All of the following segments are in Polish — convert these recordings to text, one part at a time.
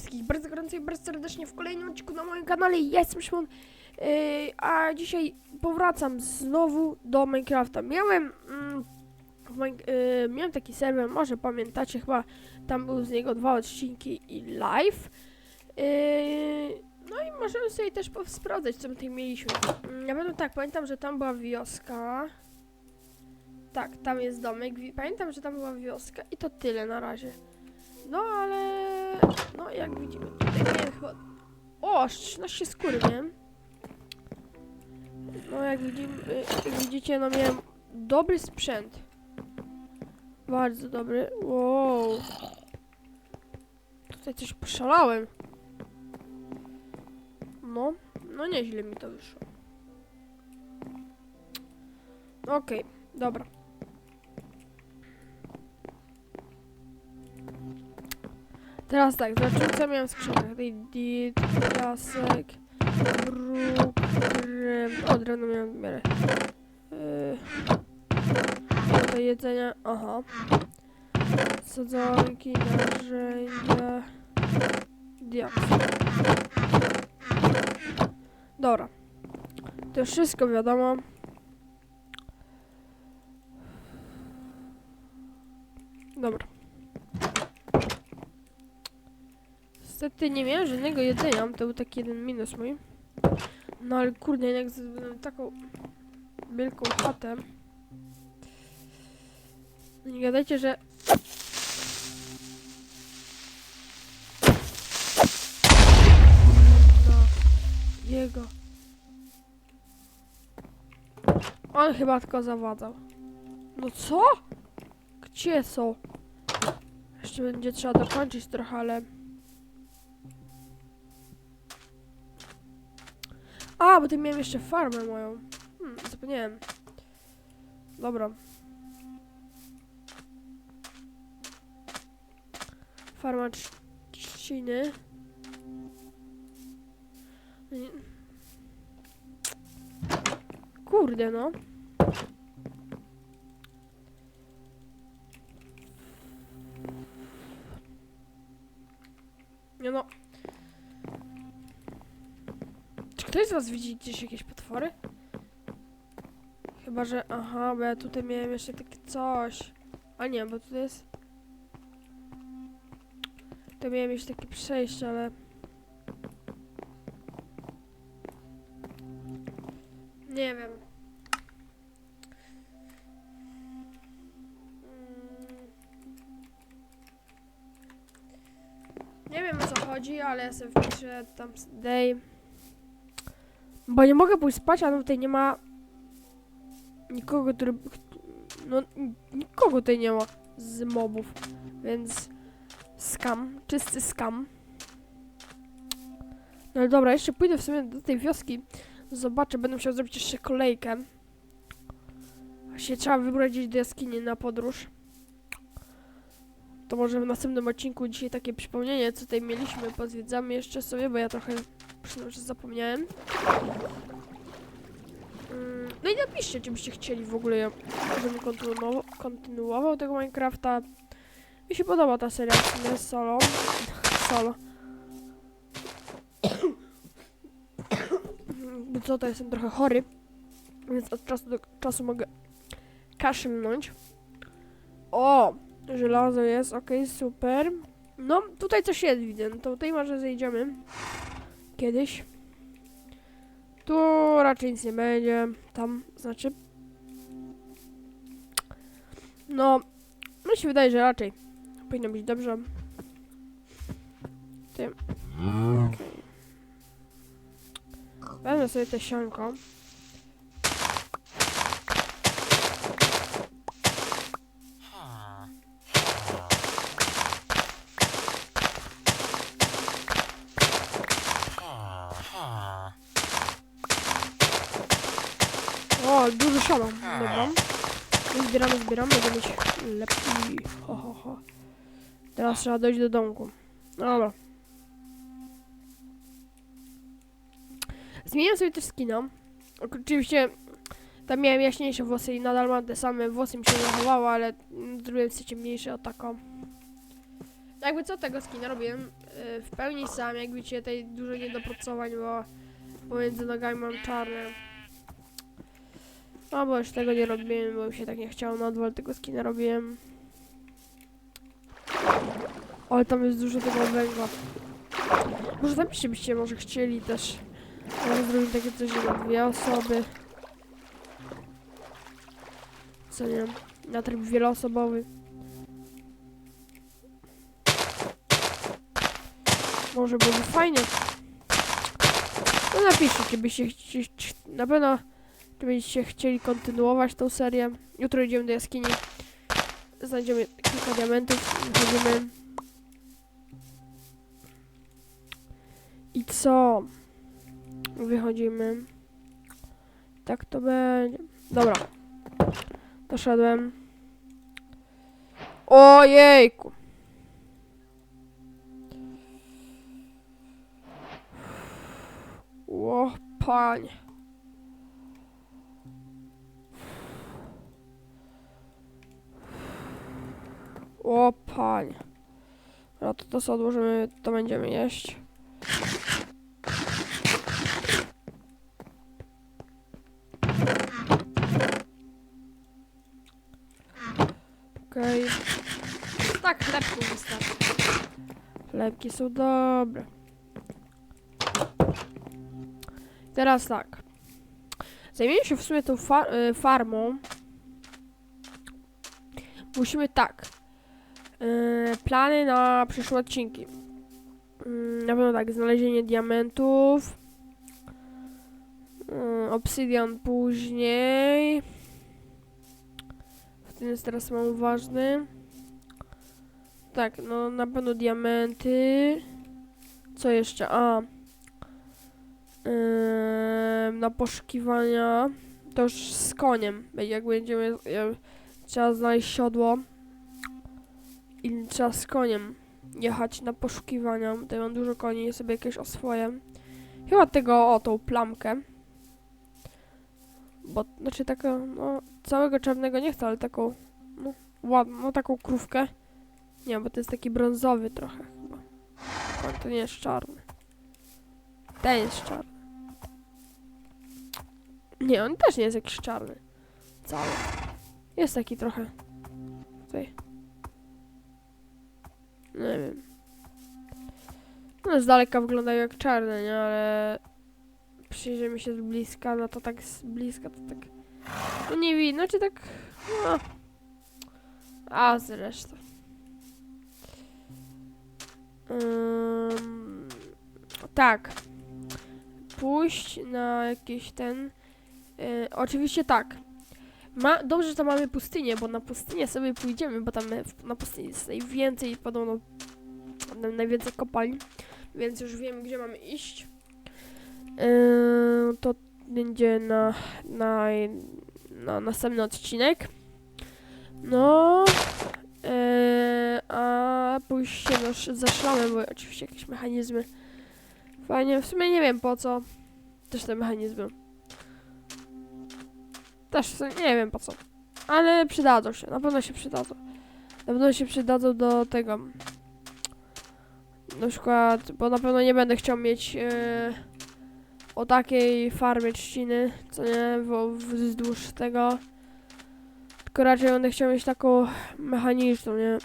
wszystkich bardzo gorąco i bardzo serdecznie w kolejnym odcinku na moim kanale. Ja jestem Szymon, yy, a dzisiaj powracam znowu do Minecrafta. Miałem, mm, yy, miałem taki serwer, może pamiętacie, chyba tam był z niego dwa odcinki i live. Yy, no i możemy sobie też sprawdzać, co my tutaj mieliśmy. Mm, Na pewno tak, pamiętam, że tam była wioska. Tak, tam jest domek. Pamiętam, że tam była wioska i to tyle na razie. No ale. No jak widzimy, tutaj miałem chyba. O, aż 13 skóry miałem. No jak widzimy, jak widzicie, no miałem dobry sprzęt. Bardzo dobry. Wow. Tutaj coś poszalałem. No, no nieźle mi to wyszło. Okej, dobra. Teraz tak, zobaczymy co miałem w skrzynkach. Dit, piasek, bruk, drem... O, drewno miałem w miarę. Yy, tutaj jedzenia, aha. Sadzonki, narzędzia, diaks. Dobra. To wszystko wiadomo. Niestety nie miałem żadnego jedzenia, to był taki jeden minus mój. No ale kurde, jak zrobiłem taką wielką chatę. Nie gadajcie, że... No, jego. On chyba tylko zawadzał. No co? Gdzie są? Jeszcze będzie trzeba dokończyć trochę, ale... A, bo ty miałem jeszcze farmę moją. Hmm, zapomniałem. Dobra. Farma trz- trzciny. Kurde no. Z was widzi gdzieś jakieś potwory? Chyba, że... Aha, bo ja tutaj miałem jeszcze takie coś. A nie, bo tutaj jest... To miałem jeszcze takie przejście, ale... Nie wiem. Mm. Nie wiem o co chodzi, ale ja sobie wpiszę tam day. Bo nie mogę pójść spać, a tutaj nie ma nikogo, który... No, nikogo tutaj nie ma z mobów, więc skam, czysty skam. No ale dobra, jeszcze pójdę w sumie do tej wioski, zobaczę, będę musiał zrobić jeszcze kolejkę. Się trzeba wybrać gdzieś do jaskini na podróż. To może w następnym odcinku dzisiaj takie przypomnienie, co tutaj mieliśmy, pozwiedzamy jeszcze sobie, bo ja trochę przyznam, że zapomniałem. Mm, No i napiszcie, czy byście chcieli w ogóle, żebym kontynuował, kontynuował tego Minecrafta. Mi się podoba ta seria, w solo. Solo. Co, to jestem trochę chory, więc od czasu do czasu mogę kaszlnąć. O! Żelazo jest, okej, super. No, tutaj coś jest, widzę. No to tutaj może zejdziemy. Kiedyś. Tu raczej nic nie będzie. Tam, znaczy... No, mi się wydaje, że raczej powinno być dobrze. Tym. Okej. Wezmę sobie te sianko. Dobra. No, zbieramy, zbieramy, mieć lepiej. Ho, ho, ho. Teraz trzeba dojść do domku. Dobra. Zmieniłem sobie też skina. Oczywiście tam miałem jaśniejsze włosy i nadal mam te same włosy mi się zachowało, ale zrobiłem sobie ciemniejsze o taką. Jakby co tego skina robiłem y, w pełni sam, jak widzicie, tutaj dużo niedopracowań, bo pomiędzy nogami mam czarne. No bo już tego nie robiłem, bo mi się tak nie chciało na odwal tego skina robiłem. Ale tam jest dużo tego węgla. Może napiszcie byście może chcieli też. Może zrobić takie coś na dwie osoby. Co nie? Na tryb wieloosobowy. Może byłoby fajnie. No napiszcie, byście chci- czy- na pewno czy byście chcieli kontynuować tą serię. Jutro idziemy do jaskini. Znajdziemy kilka diamentów. Wychodzimy. I co? Wychodzimy. Tak to będzie. Dobra. Doszedłem. Ojejku. O, panie. O, panie. No to to co odłożymy, to będziemy jeść. Okej. Tak, chlebku wystarczy. Chlebki są dobre. Teraz tak. Zajmiemy się w sumie tą fa y, farmą. Musimy tak. Y, plany na przyszłe odcinki. Y, na pewno tak, znalezienie diamentów. Y, obsydian później. Ten jest teraz mało ważny. Tak, no na pewno diamenty. Co jeszcze? A. Ym, na poszukiwania. To już z koniem. Jak będziemy. e, trzeba znaleźć siodło. I trzeba z koniem jechać na poszukiwania. Tutaj mam dużo koni sobie jakieś oswoję. Chyba tego, o, tą plamkę. Bo, znaczy taką, no, całego czarnego nie chcę, ale taką, no, ładną, no taką krówkę. Nie, bo to jest taki brązowy trochę chyba. A to nie jest czarny. Ten jest czarny. Nie, on też nie jest jakiś czarny. Cały. Jest taki trochę. Tutaj. Nie wiem. No z daleka wyglądają jak czarne, nie? Ale przyjrzymy się z bliska, no to tak z bliska to tak. No nie widno, czy tak. No. A zresztą. Ym, tak. Pójść na jakiś ten. y, oczywiście tak. Ma, dobrze, że tam mamy pustynię, bo na pustynię sobie pójdziemy, bo tam na pustyni jest najwięcej, podobno najwięcej kopalń, więc już wiemy, gdzie mamy iść. Yy, to będzie na, na, na następny odcinek. No, yy, a pójście sz- za bo oczywiście jakieś mechanizmy. Fajnie, w sumie nie wiem po co. Też te mechanizmy. Też nie wiem po co. Ale przydadzą się, na pewno się przydadzą. Na pewno się przydadzą do tego. Na przykład, bo na pewno nie będę chciał mieć e, o takiej farmie trzciny, co nie, wo- wzdłuż tego. Tylko raczej będę chciał mieć taką mechaniczną, nie?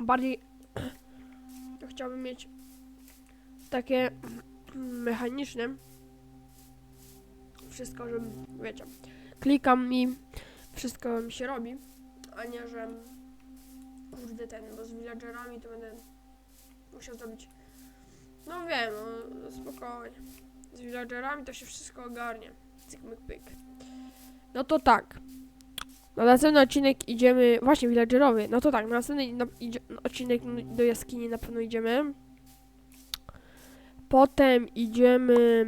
Bardziej chciałbym mieć takie mechaniczne. Wszystko, że wiecie, klikam i wszystko mi się robi, a nie, że kurde ten, bo z villagerami to będę musiał zrobić. No wiem, no, spokojnie. Z villagerami to się wszystko ogarnie. Cyk, myk, pyk. No to tak. Na następny odcinek idziemy. Właśnie, villagerowy. No to tak, na następny na, idzie, odcinek do jaskini na pewno idziemy. Potem idziemy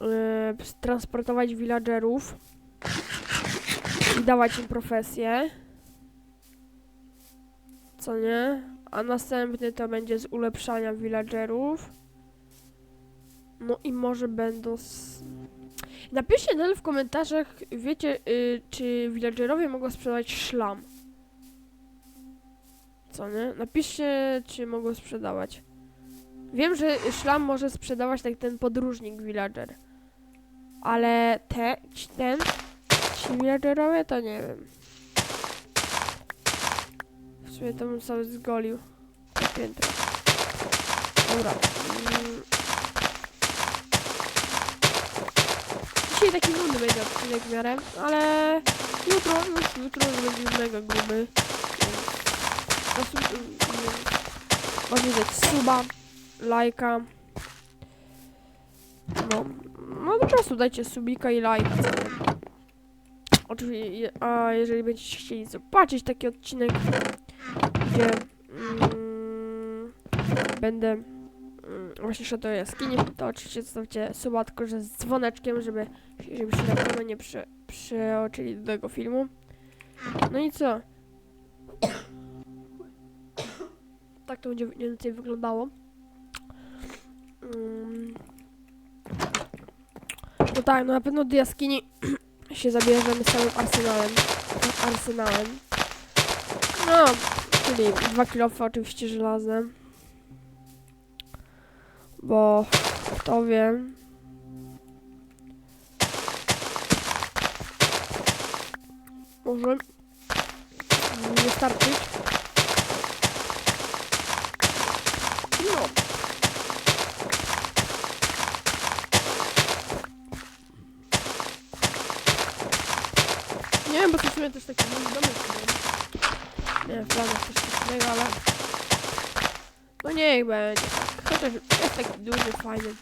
e, transportować villagerów i dawać im profesję. Co nie? A następny to będzie z ulepszania villagerów. No i może będą. S... Napiszcie nadal w komentarzach, wiecie, y, czy villagerowie mogą sprzedawać szlam. co nie? Napiszcie, czy mogą sprzedawać. Wiem, że szlam może sprzedawać tak ten podróżnik villager. Ale te, ci ten, ci villagerowie to nie wiem. W sumie to bym sobie zgolił. To piętro. Dobra. Mm. Dzisiaj taki nudny będzie odcinek w miarę, ale jutro, już jutro będzie mega gruby. Możecie dać suba, lajka. No, no po prostu dajcie subika i lajka. Oczywiście, a jeżeli będziecie chcieli zobaczyć taki odcinek, gdzie mm, będę mm, właśnie szedł do jaskini, to oczywiście zostawcie suba, że z dzwoneczkiem, żeby, żeby się na pewno nie prze, przeoczyli do tego filmu. No i co? tak to będzie więcej wyglądało. Tak, no na pewno do jaskini się zabierzemy z całym arsenałem. Arsenałem. No, czyli dwa kilofy oczywiście żelazne. Bo kto wie. Może nie starczyć. No. Nie wiem, bo to w sumie też taki mój domek. Nie wiem, też coś innego, ale... No niech będzie. Chociaż jest taki duży, fajny.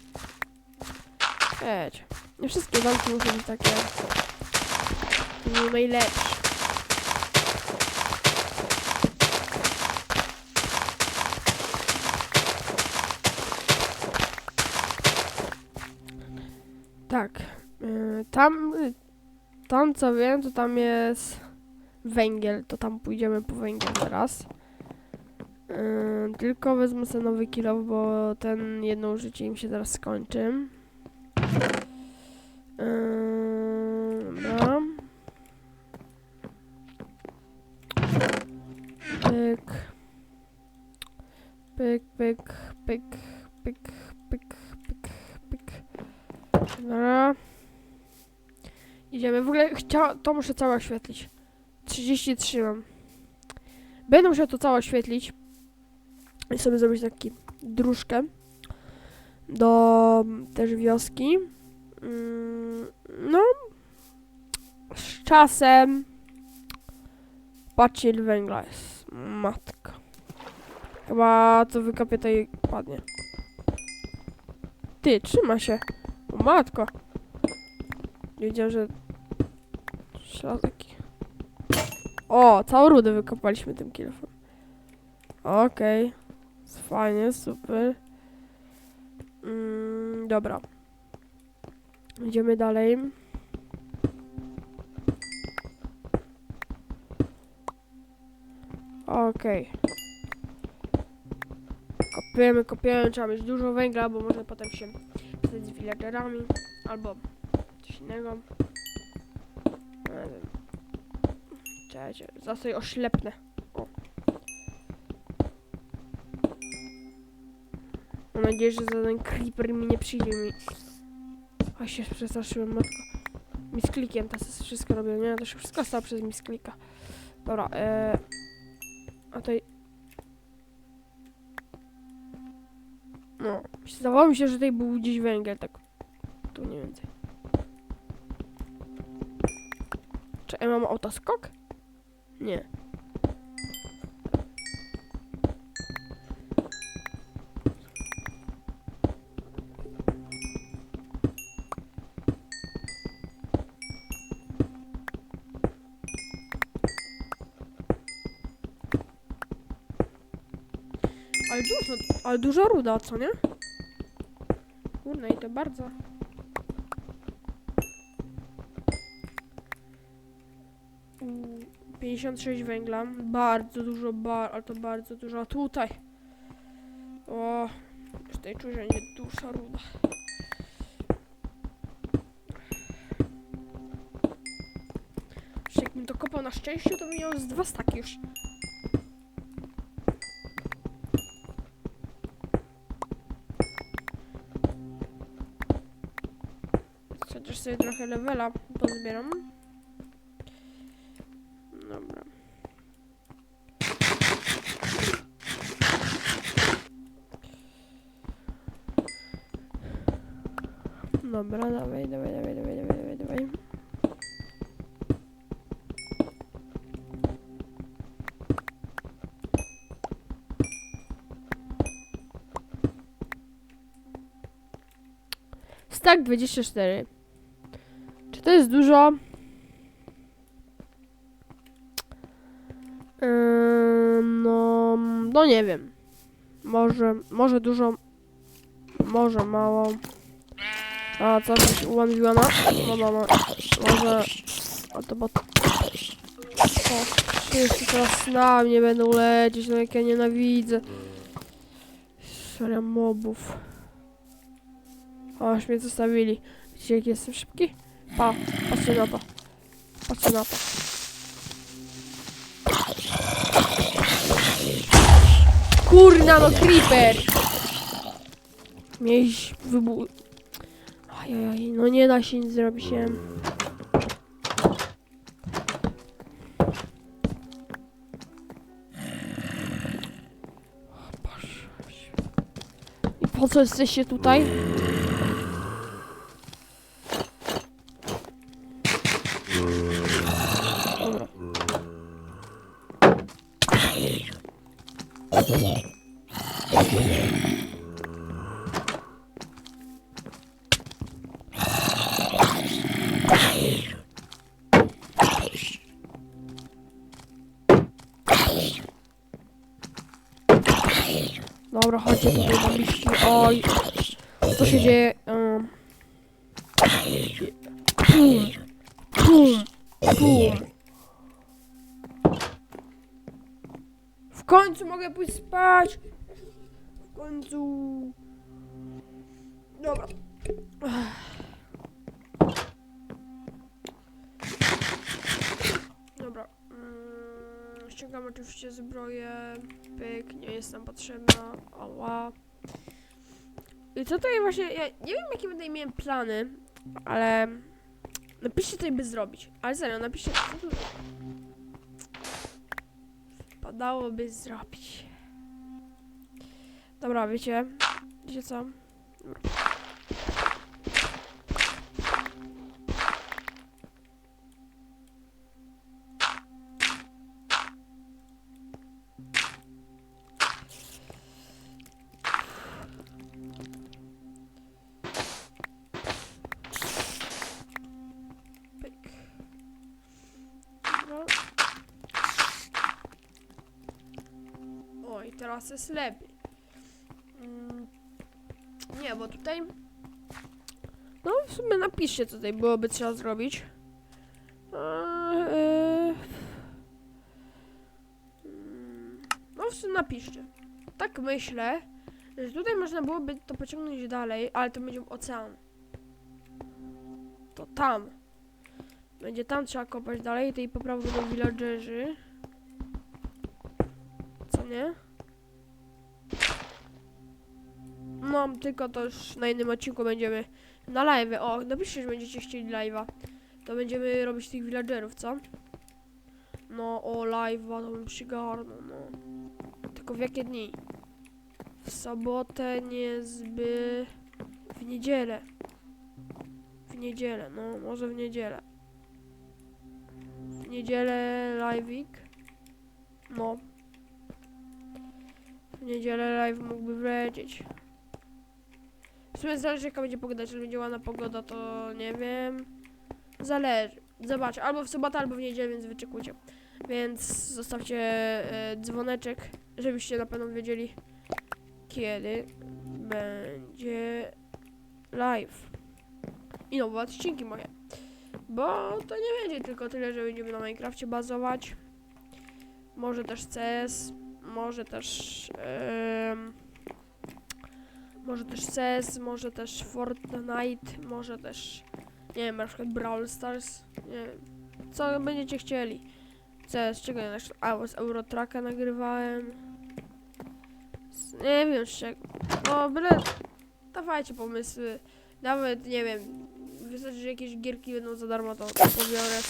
Wiecie. Nie wszystkie zamki muszą być takie... Nie najlepsze. Tak. y, Tam, tam co wiem, to tam jest węgiel. To tam pójdziemy po węgiel teraz. Y, Tylko wezmę sobie nowy kilo, bo ten jedno użycie im się teraz skończy. Y. Pyk, pyk, pyk, pyk, pyk, pyk, pyk. Dobra. Idziemy. W ogóle chcia... to muszę całe oświetlić. 33 mam. Będę musiał to całe oświetlić. I sobie zrobić taki dróżkę do też wioski. Mm, No. Z czasem. Patrzcie ile węgla jest. Matka. Chyba to wykopię to i padnie. Ty, trzyma się. Matko. Wiedziałem, że... Śladki. O, całą rudę wykopaliśmy tym kilofem. Okej. Fajnie, super. Mm, dobra. Idziemy dalej. Okej. Kopiemy, kopiemy, trzeba mieć dużo węgla, bo można potem się pisać z villagerami albo coś innego. Wiem. Czekajcie, za sobie oślepnę. O. Mam nadzieję, że żaden creeper mi nie przyjdzie mi. A się przestraszyłem, matko. Mi z klikiem teraz wszystko robię, nie? To się wszystko stało przez mi z klika. Dobra, eee... A tutaj... No, zdawało mi się, że tutaj był gdzieś węgiel, tak. Tu nie więcej. Czy ja mam autoskok? Nie. Ale dużo, ale dużo ruda, co nie? Kurde, i to bardzo. 56 węgla. Bardzo dużo, bar, ale to bardzo dużo. A tutaj. O, już tutaj czuję, że będzie dusza ruda. Jeszcze jakbym to kopał na szczęście, to bym miał z dwa staki już. Chociaż sobie trochę levela pozbieram. Dobra, dawaj, dawaj, dawaj, dawaj, dawaj, dawaj, dawaj. Stack 24. Czy to jest dużo? No, no nie wiem. Może, może dużo, może mało. A, co byś ułambiła na? No, no. Może... A to bo... O, wszyscy teraz na mnie będą lecieć, no jak ja nienawidzę. Seria mobów. O, już mnie zostawili. Widzicie, jak jestem szybki? Pa, patrzcie na to. Patrzcie na to. Kurna, no creeper! Mieć wybuch... Ajajaj, no nie da się nic zrobić, nie. I po co jesteście tutaj? W końcu mogę pójść spać. W końcu. Dobra. Dobra. Mm, ściągam oczywiście zbroję. Pyk, nie jest nam potrzebna. Ała. I co tutaj właśnie. Ja nie wiem, jakie będę miałem plany, ale. Napiszcie tutaj, by zrobić. Ale serio, napiszcie. Co tu... Padałoby zrobić. Dobra, wiecie. Wiecie co? Teraz jest lepiej. Mm, nie, bo tutaj... No, w sumie napiszcie, co tutaj byłoby trzeba zrobić. Mm, no, w sumie napiszcie. Tak myślę, że tutaj można byłoby to pociągnąć dalej, ale to będzie ocean. To tam. Będzie tam trzeba kopać dalej, tej po prawo będą villagerzy. Co nie? No, tylko to już na innym odcinku będziemy na live. O, napiszcie, że będziecie chcieli live'a. To będziemy robić tych villagerów, co? No, o live'a to bym przygarnął, no. Tylko w jakie dni? W sobotę, niezby... W niedzielę. W niedzielę, no, może w niedzielę. W niedzielę live'ik. No. W niedzielę live mógłby wlecieć. Sumie zależy jaka będzie pogoda, czy będzie ładna pogoda, to nie wiem. Zależy. Zobaczę, albo w sobotę, albo w niedzielę, więc wyczekujcie. Więc zostawcie e, dzwoneczek, żebyście na pewno wiedzieli, kiedy będzie live. I nowe odcinki moje. Bo to nie będzie tylko tyle, że będziemy na Minecrafcie bazować. Może też CS, może też... em, może też CS, może też Fortnite, może też... Nie wiem, na przykład Brawl Stars. Nie wiem. Co będziecie chcieli. CS, czego ja na przykład... A, z Eurotracka nagrywałem. Z, nie wiem z czego. No, byle... Dawajcie pomysły. Nawet, nie wiem, wystarczy, że jakieś gierki będą za darmo, to pobiorę,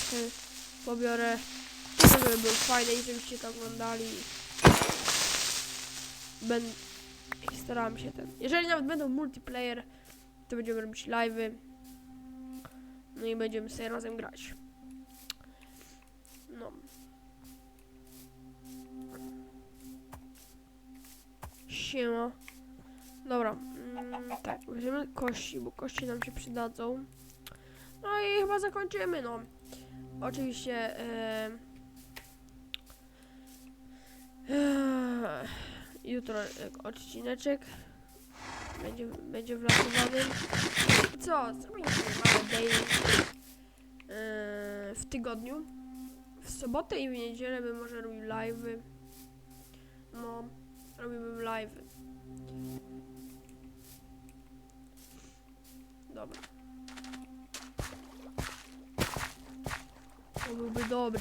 pobiorę, żeby był fajny i żebyście to oglądali. Ben... i Starałem się ten. Jeżeli nawet będą multiplayer, to będziemy robić live'y. No i będziemy sobie razem grać. No. Siema. Dobra, mm, tak, weźmiemy kości, bo kości nam się przydadzą. No i chyba zakończymy, no. Oczywiście, e, jutro odcineczek będzie, będzie wlatowany. Co, zrobimy małe daily e, w tygodniu. W sobotę i w niedzielę bym może robił live'y. No, robiłbym live'y. Dobra. To byłby dobry.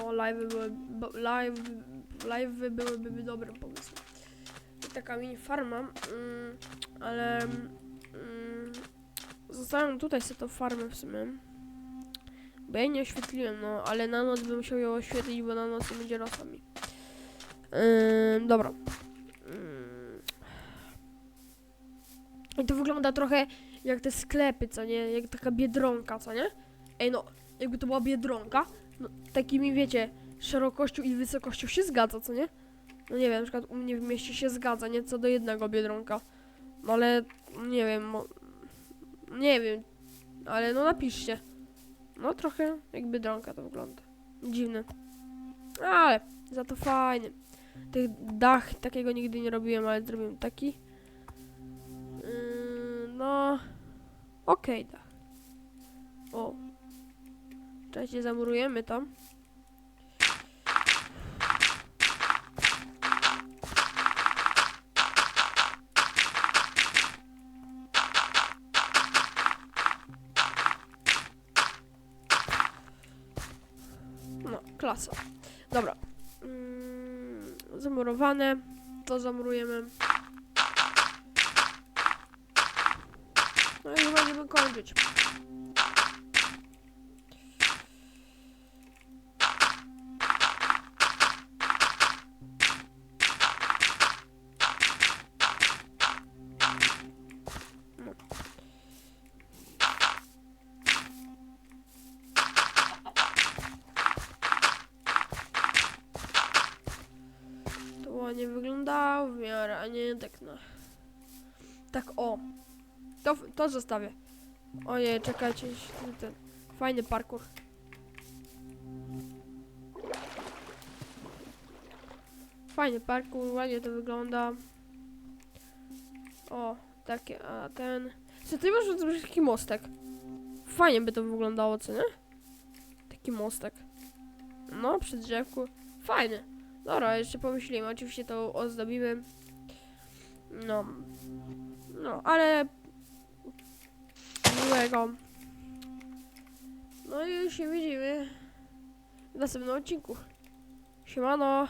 No, live bo- live, live byłyby dobrym pomysłem. Taka mini farma, mm, ale mm, zostawiam tutaj sobie tą farmę w sumie. Bo ja nie oświetliłem, no, ale na noc bym musiał ją oświetlić, bo na noc nie będzie rosła mi. Dobra. I to wygląda trochę jak te sklepy, co nie? Jak taka biedronka, co nie? Ej no, jakby to była biedronka, no takimi wiecie, szerokością i wysokością się zgadza, co nie? No nie wiem, na przykład u mnie w mieście się zgadza, nie? Co do jednego biedronka. No ale, nie wiem, nie wiem, ale no napiszcie. No trochę jak biedronka to wygląda. Dziwne. Ale, za to fajny. Tych dach takiego nigdy nie robiłem, ale zrobiłem taki. Yy, no. Okej, dach. O. Czekajcie, zamurujemy tam. No, klasa. Dobra. Mm, zamurowane. To zamurujemy. No i chyba będziemy kończyć. Ładnie wyglądało w miarę, a nie tak no. Tak o. To, to zostawię. Ojej, czekajcie. ten- fajny parkour. Fajny parkour, ładnie to wygląda. O, takie, a ten... Co ty masz taki mostek? Fajnie by to wyglądało, co nie? Taki mostek. No, przy drzewku. Fajny. Dobra, jeszcze pomyślimy. Oczywiście to ozdobimy. No. No, ale... Miłego. No i już się widzimy w następnym odcinku. Siemano.